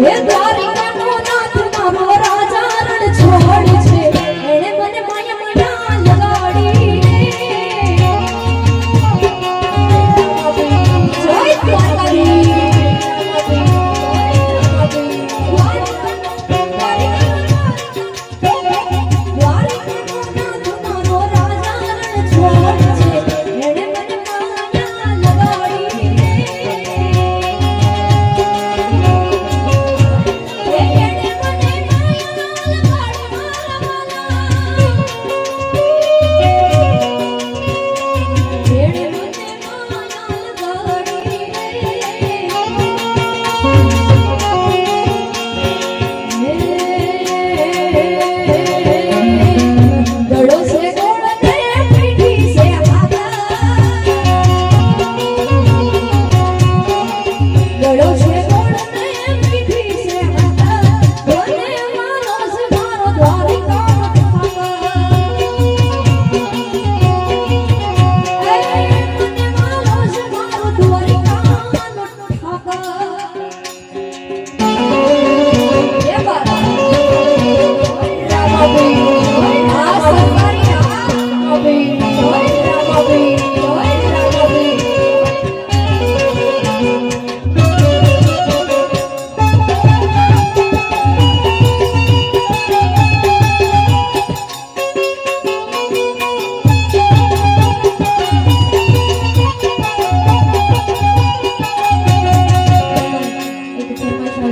내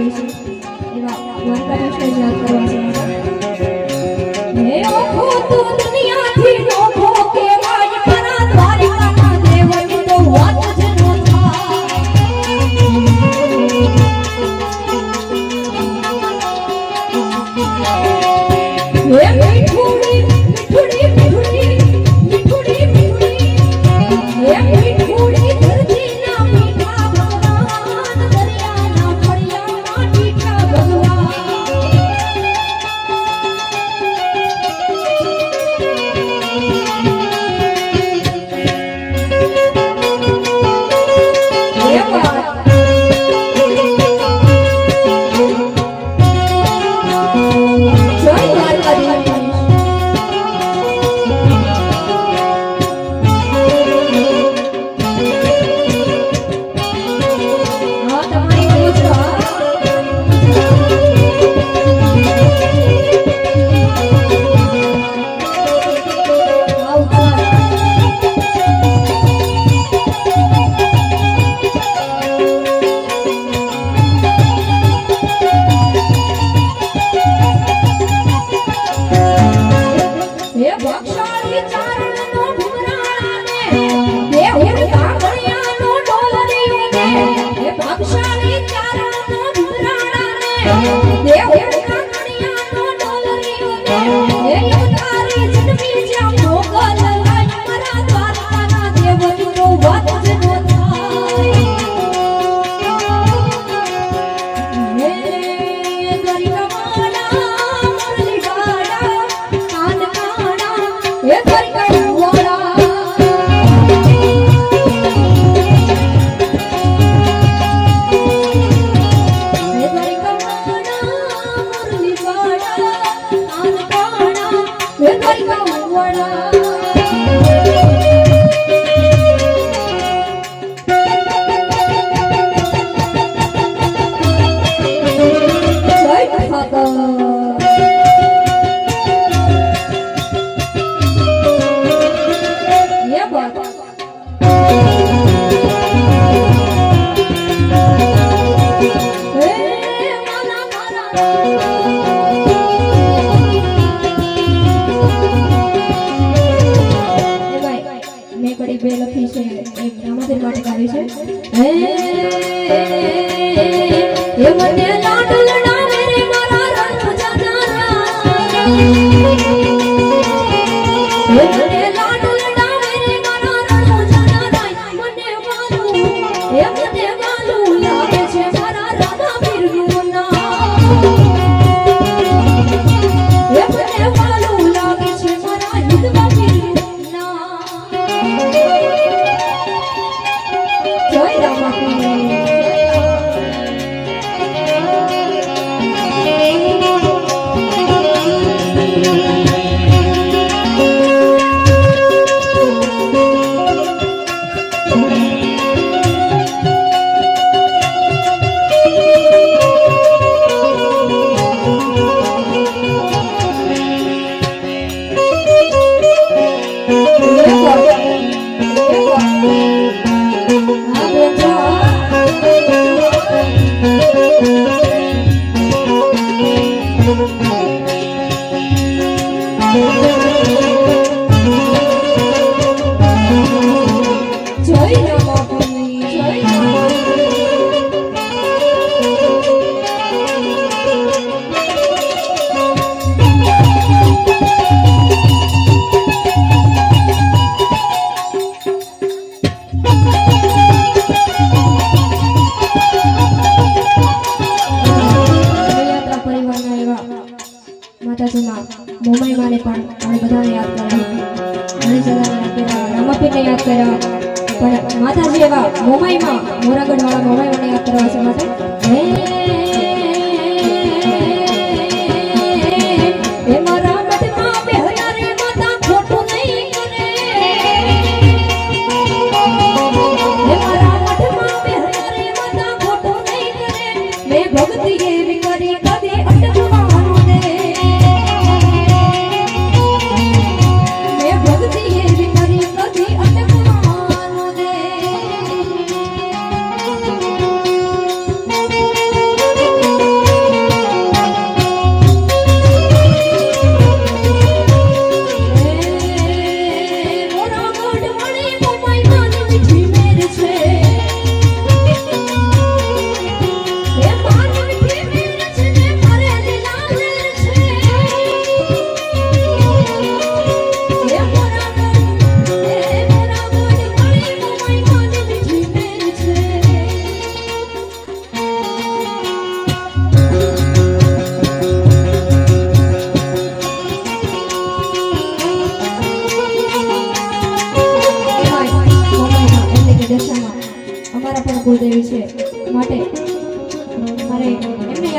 Marca a sua janta, mas não. Meu puto! Good. માતાજીના મોમાઈ માને પણ અમે બધાને યાદ કર્યા. ઘણી સદાને યાદ કર્યા રામાપીને યાદ કર્યા, પણ માતાજી એવા મોમાઈમાં, મોરાગઢવાળા મોમાઈ મને યાદ કરવા છે માટે.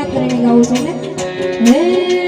કરીને ગાવું છું ને હે